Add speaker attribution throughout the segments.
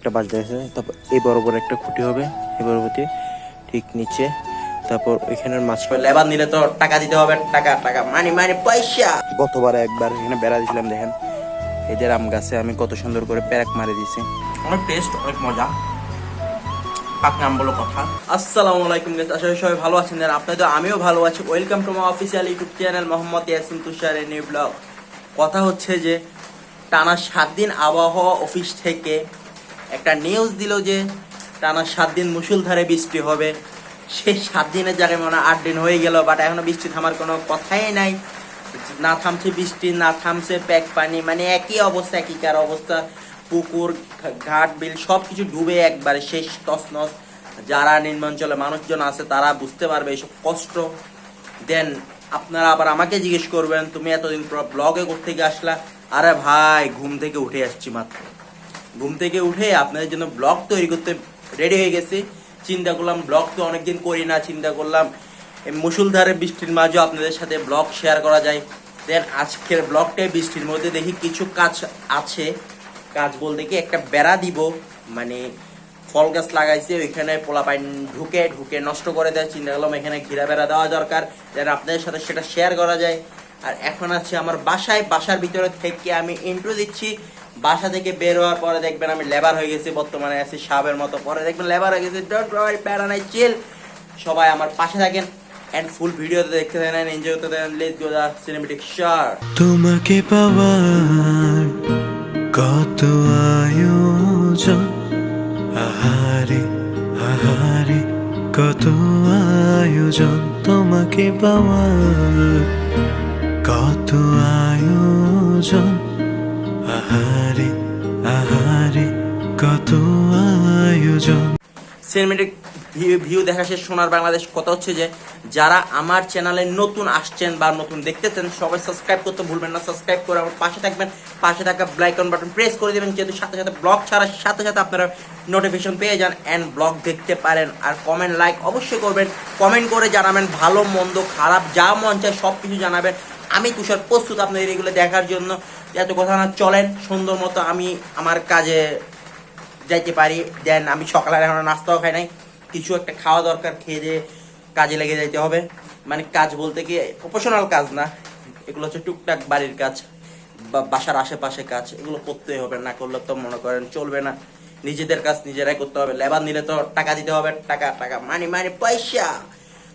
Speaker 1: একটা বাজ দেখেছে তারপর এই বরাবর একটা খুঁটি হবে এই বরাবরটি ঠিক নিচে। তারপর ওইখানের মাঝখানে
Speaker 2: লেবার নিলে তো টাকা দিতে হবে টাকা টাকা মানি মানি পয়সা।
Speaker 1: গতবার একবার এখানে বেড়া দিয়েছিলাম দেখেন। এদের আম গাছে আমি কত সুন্দর করে প্যারাক মারে দিয়েছি।
Speaker 2: অনেক টেস্ট অনেক মজা। পাক বলো কথা। আসসালামু আলাইকুম আশা করি সবাই ভালো আছেন। আর আপনাদের আমিও ভালো আছি। Welcome to my official YouTube channel Mohammad Yasin Tushar new vlog কথা হচ্ছে যে টানা সাত দিন আবহাওয়া অফিস থেকে একটা নিউজ দিল যে টানা সাত দিন মুসুলধারে বৃষ্টি হবে। সেই সাত দিনের জায়গায় মনে আট দিন হয়ে গেল বাট এখনও বৃষ্টি থামার কোনো কথাই নাই। না থামছে বৃষ্টি, না থামছে প্যাক পানি মানে একই অবস্থা একইকার অবস্থা। পুকুর ঘাট, বিল সব কিছু ডুবে একবারে শেষ, তছনছ। যারা নিম্নাঞ্চলে মানুষজন আছে, তারা বুঝতে পারবে এইসব কষ্ট। দেন আপনারা আবার আমাকে জিজ্ঞেস করবেন, তুমি এতদিন ব্লগে করতে গিয়ে আসলা? আরে ভাই, ঘুম থেকে উঠে আসছি মাত্র। ঘুম থেকে উঠে আপনাদের জন্য ব্লগ তৈরি করতে রেডি হয়ে গেছি। চিন্তা করলাম ব্লগ তো অনেকদিন করি না, চিন্তা করলাম মুসুলধারে বৃষ্টির মাঝেও আপনাদের সাথে ব্লগ শেয়ার করা যায়। দেন আজকের ব্লগটাই বৃষ্টির মধ্যে দেখি কিছু কাজ আছে। কাজ বলতে কি একটা বেড়া দিব মানে ফল গাছ লাগাইছে, ওইখানে পোলা পাইন ঢুকে ঢুকে নষ্ট করে দেয়। চিন্তা করলাম এখানে ঘিরা বেড়া দেওয়া দরকার যেন আপনাদের সাথে সেটা শেয়ার করা যায়। আর এখন আছে আমার বাসায়, বাসার ভিতরে থেকে আমি ইন্ট্রো দিচ্ছি। বাসা থেকে বের হওয়ার পরে দেখবেন আমি লেবার হয়ে গেছি, বর্তমানে আছি সাবের মতো। পরে দেখবেন লেবার হয়ে গেছি ডোন্ট ওয়ারি প্যারা নাই চিল সবাই আমার পাশে থাকেন এন্ড ফুল ভিডিওতে দেখতে দেন এনজয় করতে দেন let's go the cinematic shot
Speaker 3: তোমাকে পাওয়ার কত আয়োজন? আহারে আহারে, কত আয়োজন? তোমাকে পাওয়ার কত আয়োজন? আহারে। কত আয়োজন।
Speaker 2: সিনেমেটিক ভিউ দেখা শেষ, সোনার বাংলাদেশ কথা হচ্ছে যে, যারা আমার চ্যানেলে নতুন আসছেন বা নতুন দেখতেছেন, সবাই সাবস্ক্রাইব করতে ভুলবেন না। সাবস্ক্রাইব করে আমার পাশে থাকবেন। পাশে থাকা ব্লাইকন বাটন প্রেস করে দেবেন, যেহেতু সাথে সাথে ব্লগ ছাড়ার সাথে সাথে আপনারা নোটিফিকেশন পেয়ে যান অ্যান্ড ব্লগ দেখতে পারেন। আর কমেন্ট লাইক অবশ্যই করবেন। কমেন্ট করে জানাবেন ভালো, মন্দ, খারাপ, যা মন চায় সব কিছু জানাবেন। আমি তুষার প্রস্তুত আপনাদের এগুলো দেখার জন্য। এত কথা না, চলেন, সুন্দর মতো আমি আমার কাজে যাইতে পারি। দেন আমি সকালে এখন নাস্তাও খাই নাই। কিছু একটা খাওয়া দরকার, খেয়ে দিয়ে কাজে লেগে যাইতে হবে। মানে কাজ বলতে কি প্রফেশনাল কাজ না। এগুলো হচ্ছে টুকটাক বাড়ির কাজ বা বাসার আশেপাশে কাজ। এগুলো করতে হবে, না করলে তো মনে করেন চলবে না। নিজেদের কাজ নিজেরাই করতে হবে। লেবার নিলে তো টাকা দিতে হবে, টাকা টাকা মানি মানি পয়সা।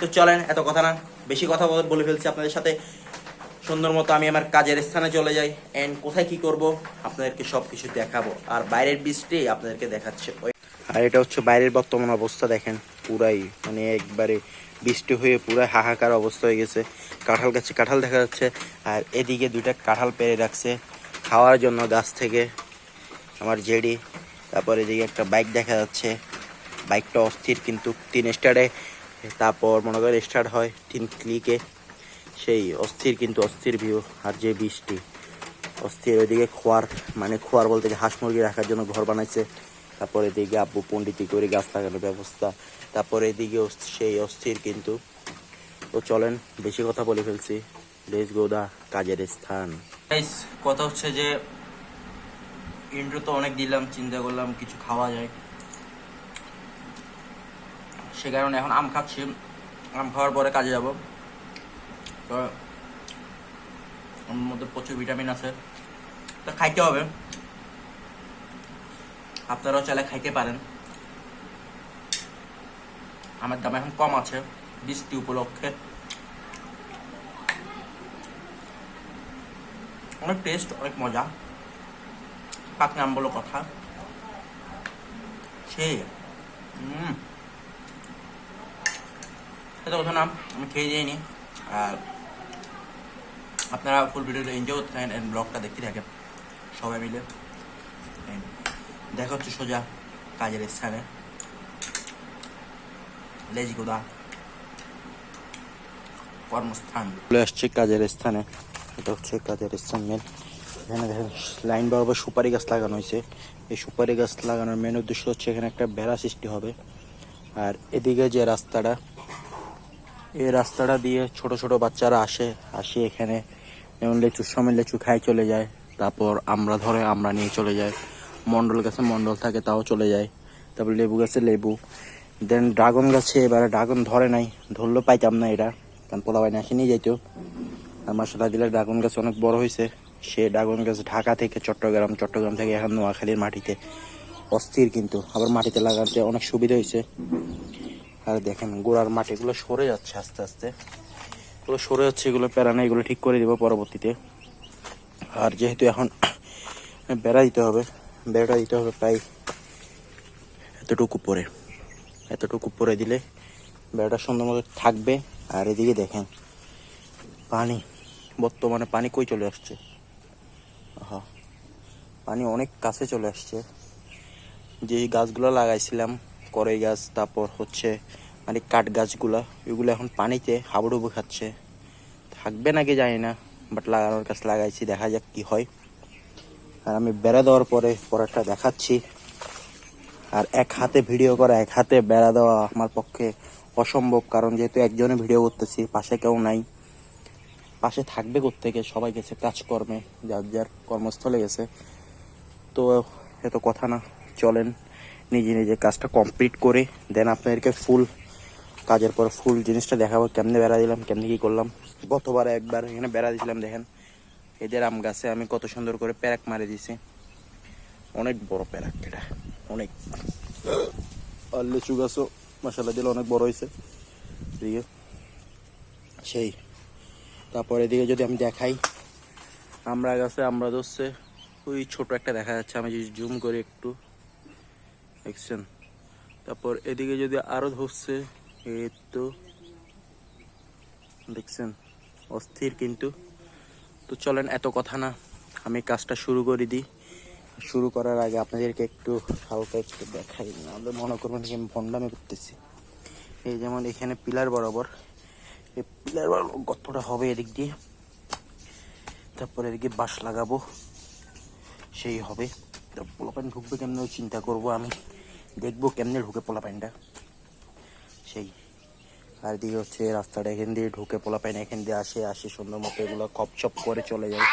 Speaker 2: তো চলেন, এত কথা না। বেশি কথা বলে- ফেলছি আপনাদের সাথে। সুন্দর মতো আমি আমার কাজের স্থানে চলে যাই। এন্ড কোথায় কি করব? আপনাদেরকে সব কিছু দেখাবো। আর বাইরের বৃষ্টি আপনাদেরকে দেখাচ্ছে।
Speaker 1: আর এটা হচ্ছে বাইরের বর্তমান অবস্থা, দেখেন। পুরাই মানে একবারে বৃষ্টি হয়ে পুরো হাহাকার অবস্থা হয়ে গেছে। কাঁঠাল গাছে কাঁঠাল দেখা যাচ্ছে। আর এদিকে দুইটা কাঁঠাল পেরে রাখছে খাওয়ার জন্য গাছ থেকে। আমার জেডি। তারপর এদিকে একটা বাইক দেখা যাচ্ছে। বাইকটা অস্থির, কিন্তু তিন স্টারে। তারপর মনে করে স্টার্ট হয় তিন ক্লিকে। সেই অস্থির কিন্তু অস্থির ভিউ আর যে বৃষ্টি। অস্থির ওইদিকে খোয়ার মানে খোয়ার বলতে কি হাঁস মুরগি রাখার জন্য ঘর বানাইছে। তারপর এদিকে আব্বু পন্ডিতি করে গাছ লাগানোর ব্যবস্থা। তারপর এদিকে সেই অস্থির কিন্তু। তো চলেন, বেশি কথা বলে ফেলছি। লেস গোদা কাজের স্থান।
Speaker 2: কথা হচ্ছে যে ইন্ট্রো তো অনেক দিলাম, চিন্তা করলাম কিছু খাওয়া যায়। সে কারণে এখন আম খাচ্ছি। আম খাওয়ার পরে কাজে যাব। আমার মধ্যে প্রচুর ভিটামিন আছে। তো খাইতে হবে। আপনারাও চাইলে খাইতে পারেন। আমার দাম এখন কম আছে, বৃষ্টি উপলক্ষে। অনেক টেস্ট অনেক মজা। পাক নাম বলো কথা। সে হুম এটা কথা না, আমি খেয়ে যাইনি আর আপনারা ফুল ভিডিওটা এনজয় করতে থাকেন এন্ড ব্লগটা দেখতে থাকেন। সবাই মিলে। দেখা হচ্ছে সোজা কাজের স্থানে। লেজি গোদা কর্মস্থান।
Speaker 1: চলে আসছে কাজের স্থানে। এটা হচ্ছে কাজের স্থান মেন এখানে দেখেন লাইন বরাবর সুপারি গাছ লাগানো হয়েছে। এই সুপারি গাছ লাগানোর মেন উদ্দেশ্য হচ্ছে এখানে একটা বেড়া সৃষ্টি হবে। আর এদিকে যে রাস্তাটা, এই রাস্তাটা দিয়ে ছোট ছোট বাচ্চারা আসে আসে এখানে। যেমন লেচুর সময় লেচু খাই চলে যায়। তারপর আমরা ধরে আমরা নিয়ে চলে যায়
Speaker 2: মন্ডল গাছে মন্ডল থাকে, তাও চলে যায়। তারপর লেবু গাছে লেবু। দেন ড্রাগন গাছে এবারে ড্রাগন ধরে নাই। ধরলেও পাইতাম না এটা। কারণ পোলা বাইনা আসে নিয়ে যাইতো। আর মশলা দিলে ড্রাগন গাছ অনেক বড় হয়েছে সে ড্রাগন গাছ ঢাকা থেকে চট্টগ্রাম চট্টগ্রাম থেকে এখন নোয়াখালীর মাটিতে। অস্থির কিন্তু। আবার মাটিতে লাগাতে অনেক সুবিধা হয়েছে আর দেখেন গোড়ার মাটিগুলো সরে যাচ্ছে আস্তে আস্তে। এগুলো সরে যাচ্ছে, এগুলো প্যারানা এগুলো ঠিক করে দেবো পরবর্তীতে। আর যেহেতু এখন বেড়া দিতে হবে, বেড়াটা দিতে হবে প্রায় এতটুকু পরে। এতটুকু পরে দিলে বেড়াটা সুন্দর মতো থাকবে। আর এদিকে দেখেন, পানি, বর্তমানে পানি কই চলে আসছে? হ্যাঁ পানি অনেক কাছে চলে আসছে। যে গাছগুলো লাগাইছিলাম কড়াই গাছ, তারপর হচ্ছে মানে কাঠ গাছগুলা, এগুলো এখন পানিতে হাবুডুবু খাচ্ছে থাকবে নাকি জানি না বাট লাগানোর কাছে লাগাইছি, দেখা যাক কি হয়। আর আমি বেড়া দেওয়ার পরে পরেরটা দেখাচ্ছি। আর এক হাতে ভিডিও করা, এক হাতে বেড়া দেওয়া আমার পক্ষে অসম্ভব, কারণ যেহেতু একজনে ভিডিও করতেছি, পাশে কেউ নাই। পাশে থাকবে থেকে সবাই গেছে কাজকর্মে, যার যার কর্মস্থলে গেছে। তো এত কথা না, চলেন, নিজে নিজে কাজটা কমপ্লিট করে দেন আপনাদেরকে ফুল কাজের পর ফুল জিনিসটা দেখাবো, কেমনে বেড়া দিলাম, কেমনে কি করলাম। গতবার একবার এখানে বেড়া দিয়েছিলাম দেখেন। এদের আম গাছে আমি কত সুন্দর করে প্যারাক মারে দিয়েছি। অনেক বড় প্যারাক এটা, অনেক। আর লিচু গাছও মশালা দিলে অনেক বড় হয়েছে। এদিকে, সেই। তারপর এদিকে যদি আমি দেখাই, আমরা গাছে আমরা ধরছে, ওই ছোট একটা দেখা যাচ্ছে, আমি যদি জুম করি একটু। দেখছেন? তারপর এদিকে যদি আরও ধরছে এই তো দেখছেন? অস্থির কিন্তু। তো চলেন, এত কথা না। আমি কাজটা শুরু করে দিই। শুরু করার আগে আপনাদেরকে একটু হালকা একটু দেখাই। নাহলে মনে করবেন কি আমি ভণ্ডামি করতেছি। এই যেমন এখানে পিলার বরাবর। এই পিলার বরাবর কতটা হবে এদিক দিয়ে? তারপর এদিকে বাঁশ লাগাবো। সেই হবে। পোলাপাইন ঢুকবে কেমনে? চিন্তা করব আমি। দেখব কেমনে ঢুকে পোলাপাইনটা। সেই আর দিকে হচ্ছে, রাস্তাটা এখান দিয়ে ঢুকে পোলাপাইন এখান দিয়ে আসে আসে সুন্দর মতো এগুলো কপচপ করে চলে যায়।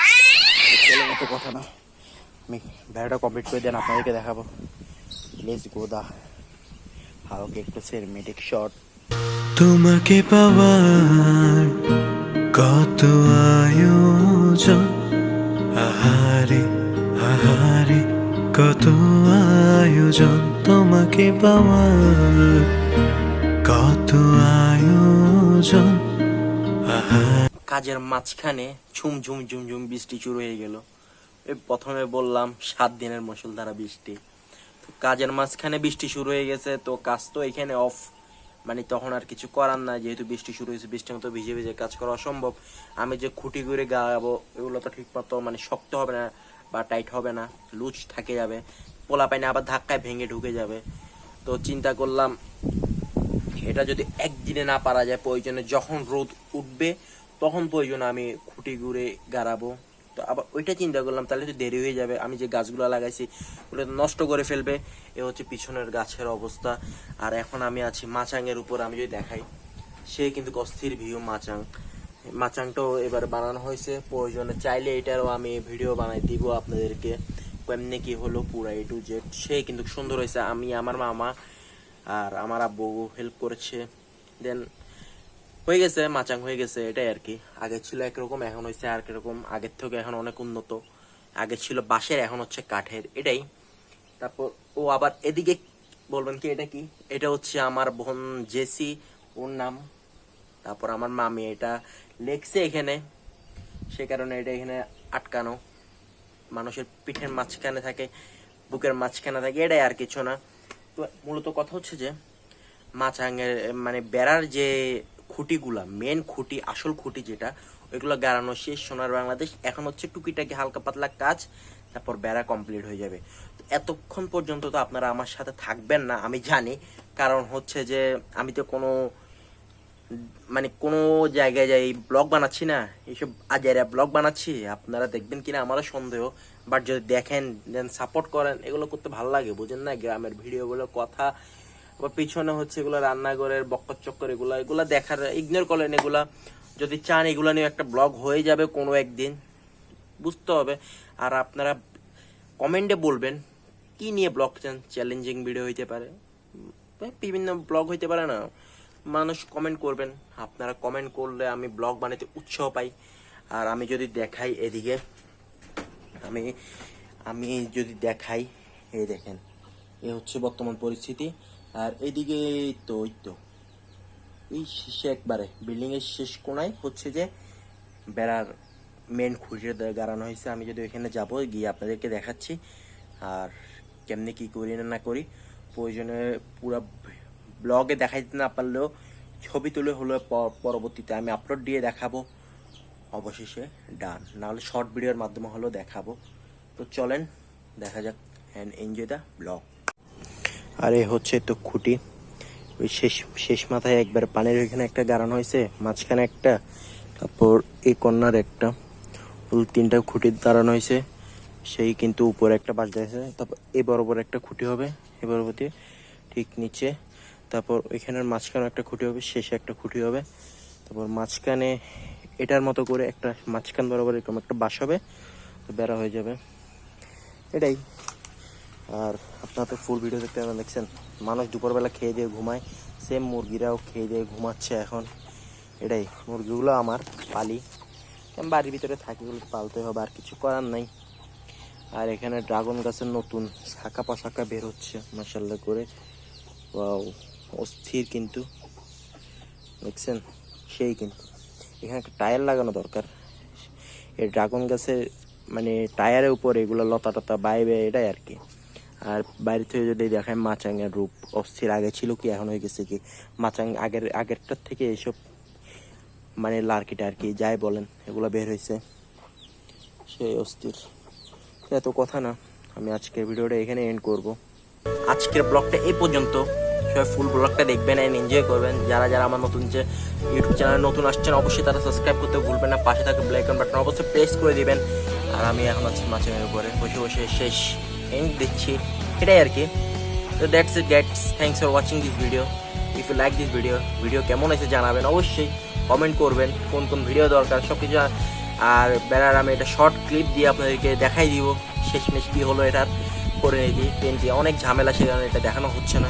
Speaker 2: চলে মতো কথা না। আমি ভেড়াটা কমপ্লিট করে দেন, আপনাদেরকে দেখাবো। লেটস গোদা হালকা একটু সিনেমেটিক শট
Speaker 3: তোমাকে পাওয়ার কত আয়োজন? আহারে আহারে, কত আয়োজন তোমাকে পাওয়ার
Speaker 2: কাজের মাঝখানে ঝুম ঝুম ঝুম ঝুম বৃষ্টি শুরু হয়ে গেল। প্রথমে বললাম, সাত দিনের মুষলধারা বৃষ্টি। কাজের মাঝখানে বৃষ্টি শুরু হয়ে গেছে, তো কাজ তো এখানে অফ মানে তখন আর কিছু করার না যেহেতু বৃষ্টি শুরু হয়েছে, বৃষ্টির মতো ভিজে ভিজে কাজ করা অসম্ভব। আমি যে খুঁটি করে গাবো, এগুলো তো ঠিক মতো মানে শক্ত হবে না বা টাইট হবে না, লুজ থাকে যাবে। পোলা পাইনে আবার ধাক্কায় ভেঙে ঢুকে যাবে। তো চিন্তা করলাম এটা যদি একদিনে না পারা যায় প্রয়োজনে যখন রোদ উঠবে, তখন প্রয়োজনে আমি খুঁটি ঘুরে গাড়াবো। তো আবার ওইটা চিন্তা করলাম, তাহলে তো দেরি হয়ে যাবে। আমি যে গাছগুলো লাগাইছি, ওগুলো নষ্ট করে ফেলবে। এ হচ্ছে পিছনের গাছের অবস্থা। আর এখন আমি আছি মাচাঙের উপর, আমি যদি দেখাই, সে কিন্তু অস্থির ভিউ মাচাং। মাচাংটাও এবার বানানো হয়েছে। প্রয়োজনে চাইলে এটারও আমি ভিডিও বানাই দিব আপনাদেরকে। কেমনে কি হলো পুরা এ টু জেড সে কিন্তু সুন্দর হয়েছে। আমি, আমার মামা আর আমার আব্বু হেল্প করেছে। দেন হয়ে গেছে, মাচাং হয়ে গেছে, এটাই আর কি। আগে ছিল একরকম, এখন হয়েছে আর কীরকম। আগের থেকে এখন অনেক উন্নত। আগে ছিল বাঁশের, এখন হচ্ছে কাঠের, এটাই। তারপর ও আবার এদিকে বলবেন কি, এটা কি? এটা হচ্ছে আমার বোন জেসি, ওর নাম। তারপর আমার মামি, এটা লেখছে এখানে। সে কারণে এটা এখানে আটকানো। মানুষের পিঠের মাঝখানে থাকে, বুকের মাঝখানে থাকে, এটাই আর কিছু না। মূলত কথা হচ্ছে যে মাচাঙের মানে বেড়ার যে খুঁটিগুলা মেন খুঁটি, আসল খুঁটি যেটা, ওইগুলো গাড়ানো শেষ, সোনার বাংলাদেশ। এখন হচ্ছে টুকিটাকি হালকা পাতলা কাজ, তারপর বেড়া কমপ্লিট হয়ে যাবে। এতক্ষণ পর্যন্ত তো আপনারা আমার সাথে থাকবেন না, আমি জানি। কারণ হচ্ছে যে, আমি তো কোনো মানে কোনো জায়গায় যাই, ব্লগ বানাচ্ছি না, এইসব আজারা ব্লগ বানাচ্ছি, আপনারা দেখবেন কিনা আমারও সন্দেহ বাট যদি দেখেন দেন সাপোর্ট করেন, এগুলো করতে ভালো লাগে, বুঝেন না? গ্রামের ভিডিওগুলো, কথা, বা পিছনে হচ্ছে এগুলো রান্নাঘরের বক্কর চক্কর, এগুলো এগুলো দেখার ইগনোর করেন এগুলা। যদি চান এগুলো নিয়ে একটা ব্লগ হয়ে যাবে কোনো একদিন, বুঝতে হবে। আর আপনারা কমেন্টে বলবেন, কি নিয়ে ব্লগ চান? চ্যালেঞ্জিং ভিডিও হইতে পারে বিভিন্ন ব্লগ হইতে পারে না। মানুষ কমেন্ট করবেন। আপনারা কমেন্ট করলে আমি ব্লগ বানাতে উৎসাহ পাই। আর আমি যদি দেখাই এদিকে, আমি আমি যদি দেখাই, এই দেখেন, এ হচ্ছে বর্তমান পরিস্থিতি। আর এদিকে তো ওই তো, এই শেষে একবারে বিল্ডিং এর শেষ কোনায় হচ্ছে যে বেড়ার মেন খুঁটিটা গাড়ানো হয়েছে। আমি যদি ওইখানে যাব, গিয়ে আপনাদেরকে দেখাচ্ছি। আর কেমনি কি করি না না করি, প্রয়োজনে পুরো ব্লগে দেখাইতে না পারলেও ছবি তুলে হলো পরবর্তীতে আমি আপলোড দিয়ে দেখাবো। অবশেষে ডান নাহলে শর্ট ভিডিওর মাধ্যমে হলেও দেখাবো। তো চলেন, দেখা যাক অ্যান্ড এনজয় দ্য ব্লগ আর এ হচ্ছে তো খুঁটি। ওই শেষ শেষ মাথায় একবার পানির ওইখানে একটা গাড়ানো হয়েছে, মাঝখানে একটা, তারপর এই কর্নার একটা। তিনটা খুঁটি দাঁড়ানো হয়েছে, সেই কিন্তু উপরে একটা বাস দিয়েছে তারপর এই বরাবর একটা খুঁটি হবে এই বরাবরতে ঠিক নিচে। তারপর ওইখানের মাঝখানে একটা খুঁটি হবে, শেষে একটা খুঁটি হবে। তারপর মাঝখানে এটার মতো করে একটা মাঝখান বরাবর এরকম একটা বাস হবে, তো বেড়া হয়ে যাবে। এটাই। আর আপনারা তো ফুল ভিডিও দেখতে পাবেন, দেখছেন? মানুষ দুপুরবেলা খেয়ে দিয়ে ঘুমায় সেম মুরগিরাও খেয়ে দিয়ে ঘুমাচ্ছে এখন। এটাই, মুরগিগুলো আমার পালি। বাড়ির ভিতরে থাকি পালতে হবে, আর কিছু করার নাই। আর এখানে ড্রাগন গাছের নতুন শাখা পাশাখা বের হচ্ছে মাসাল্লাহ করে। ওয়াও। অস্থির কিন্তু। দেখছেন? সেই কিন্তু। এখানে একটা টায়ার লাগানো দরকার। এই ড্রাগন গাছের মানে টায়ারের উপর এগুলো লতা টতা বাইবে, এটাই আর কি। আর বাইরে থেকে যদি দেখায় মাচাঙের রূপ, অস্থির আগে ছিল কি, এখন হয়ে গেছে কি? মাচাং, আগের, আগেরটার থেকে এইসব মানে লার্কিটা আর কি, যাই বলেন, এগুলো বের হয়েছে। সেই অস্থির। এত কথা না, আমি আজকের ভিডিওটা এখানে এন্ড করব। আজকের ব্লগটা এই পর্যন্ত। সবাই ফুল ব্লগটা দেখবেন এন্ড এনজয় করবেন। যারা যারা আমার নতুন যে ইউটিউব চ্যানেলে নতুন আসছেন, অবশ্যই তারা সাবস্ক্রাইব করতে ভুলবেন না। পাশে থাকা ব্ল্যাক বাটন অবশ্যই প্রেস করে দিবেন। আর আমি এখন আছি মাছের উপরে। বসে বসে শেষ এন্ড দিচ্ছি। এটাই আর কি। তো that's it that's thanks for watching this video if you like this video video কেমন হয়েছে জানাবেন অবশ্যই কমেন্ট করবেন, কোন কোন ভিডিও দরকার সব কিছু আর বেড়ার আমি এটা শর্ট ক্লিপ দিয়ে আপনাদেরকে দেখাই দিব। শেষমেশ কী হলো এটার, করে নিয়েছি পেন দিয়ে অনেক ঝামেলা সে কারণে এটা দেখানো হচ্ছে না।